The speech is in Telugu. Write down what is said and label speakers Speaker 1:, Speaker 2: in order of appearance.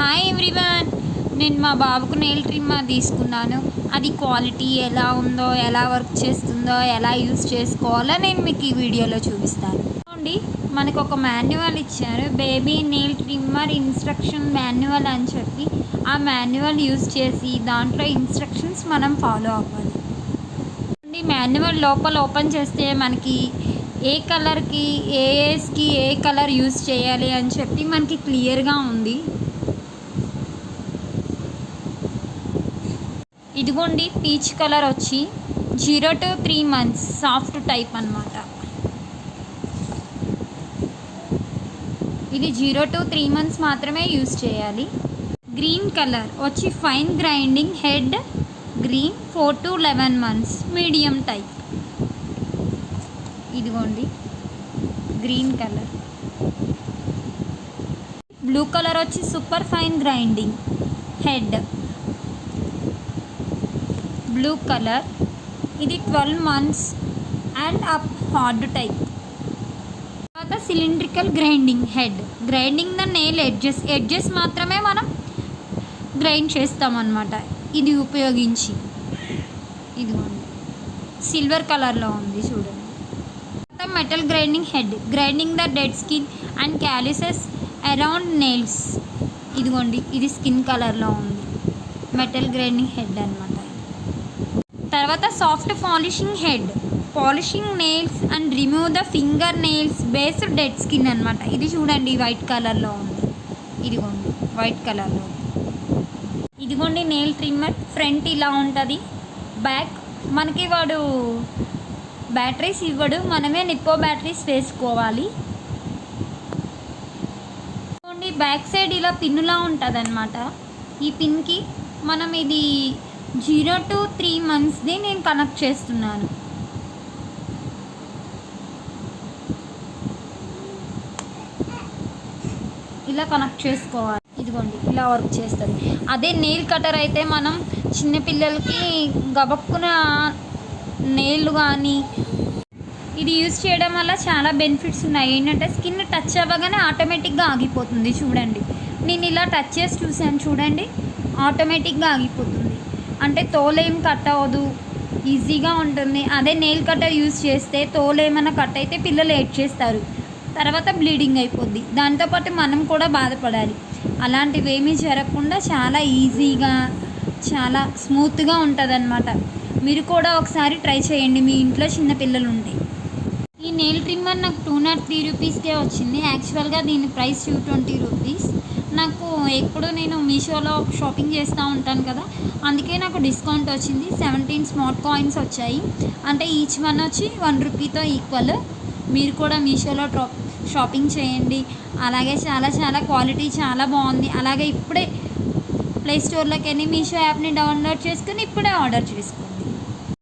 Speaker 1: హాయ్ ఎవ్రీవన్ నేను మా బాబుకు నెయిల్ ట్రిమ్మర్ తీసుకున్నాను. అది క్వాలిటీ ఎలా ఉందో ఎలా వర్క్ చేస్తుందో ఎలా యూస్ చేసుకోవాలో నేను మీకు ఈ వీడియోలో చూపిస్తాను. చూడండి మనకు ఒక మాన్యువల్ ఇచ్చారు. Baby nail trimmer instruction manual అని చెప్పి ఆ మాన్యువల్ యూస్ చేసి దాంట్లో ఇన్స్ట్రక్షన్స్ మనం ఫాలో అవ్వాలి. చూడండి మాన్యువల్ లోపల ఓపెన్ చేస్తే మనకి ఏ కలర్కి ఏ ఏస్కి ఏ కలర్ యూస్ చేయాలి అని చెప్పి మనకి క్లియర్గా ఉంది. ఇదిగోండి పీచ్ కలర్ వచ్చి zero to three months soft type అన్నమాట. ఇది జీరో టు త్రీ మంత్స్ మాత్రమే యూస్ చేయాలి. గ్రీన్ కలర్ వచ్చి fine grinding head green four to eleven months medium type. ఇదిగోండి గ్రీన్ కలర్. బ్లూ కలర్ వచ్చి super fine grinding head. Blue colour ఇది twelve months and up hard type తర్వాత cylindrical grinding head grinding the nail edges edges మాత్రమే మనం గ్రైండ్ చేస్తామన్నమాట. ఇది ఉపయోగించి. ఇదిగోండి. సిల్వర్ కలర్లో ఉంది చూడండి. తర్వాత metal grinding head grinding the dead skin and calluses around nails ఇదిగోండి. ఇది స్కిన్ కలర్లో ఉంది. మెటల్ గ్రైండింగ్ హెడ్ అనమాట తర్వాత soft polishing head polishing nails and remove the finger nails based dead skin అనమాట ఇది చూడండి వైట్ కలర్లో ఉంది. ఇదిగోండి వైట్ కలర్లో ఇదిగోండి నెయిల్ ట్రిమ్మర్ ఫ్రంట్ ఇలా ఉంటుంది. బ్యాక్ మనకి వాడు బ్యాటరీస్ ఇవ్వడు. మనమే నిప్పో బ్యాటరీస్ వేసుకోవాలి. బ్యాక్ సైడ్ ఇలా పిన్నులా ఉంటుంది ఈ పిన్కి మనం ఇది జీరో టు త్రీ మంత్స్ది నేను కనెక్ట్ చేస్తున్నాను. ఇలా కనెక్ట్ చేసుకోవాలి. ఇదిగోండి ఇలా వర్క్ చేస్తుంది. అదే నెయిల్ కటర్ అయితే మనం చిన్నపిల్లలకి గబక్కున నెయిల్ కానీ ఇది యూజ్ చేయడం వల్ల చాలా బెనిఫిట్స్ ఉన్నాయి. ఏంటంటే స్కిన్ టచ్ అవ్వగానే ఆటోమేటిక్గా ఆగిపోతుంది. చూడండి నేను ఇలా టచ్ చేసి చూసాను చూడండి ఆటోమేటిక్గా ఆగిపోతుంది. అంటే తోలేం కట్ అవ్వదు. ఈజీగా ఉంటుంది. అదే నెయిల్ కట్టర్ యూజ్ చేస్తే తోలేమన్నా కట్ అయితే పిల్లలు ఏడ్ చేస్తారు. తర్వాత బ్లీడింగ్ అయిపోద్ది. దాంతోపాటు మనం కూడా బాధపడాలి. అలాంటివి ఏమీ జరగకుండా చాలా ఈజీగా చాలా స్మూత్గా ఉంటుంది మీరు కూడా ఒకసారి ట్రై చేయండి. మీ ఇంట్లో చిన్న పిల్లలు ఉంటే ఈ నెయిల్ ట్రిమ్మర్ నాకు టూ నాట్ త్రీ రూపీస్కే వచ్చింది. యాక్చువల్గా దీని ప్రైస్ టూ ట్వంటీ రూపీస్ నాకు ఎప్పుడు నేను మీషోలో షాపింగ్ చేస్తూ ఉంటాను కదా అందుకే నాకు డిస్కౌంట్ వచ్చింది. సెవెంటీన్ స్మార్ట్ కాయిన్స్ వచ్చాయి. అంటే ఈచ్ వన్ వచ్చి వన్ రూపీతో ఈక్వల్ మీరు కూడా మీషోలో డ్రా షాపింగ్ చేయండి. అలాగే చాలా చాలా క్వాలిటీ చాలా బాగుంది. అలాగే ఇప్పుడే ప్లే స్టోర్లోకి వెళ్ళి మీషో యాప్ని డౌన్లోడ్ చేసుకుని ఇప్పుడే ఆర్డర్ చేసుకోండి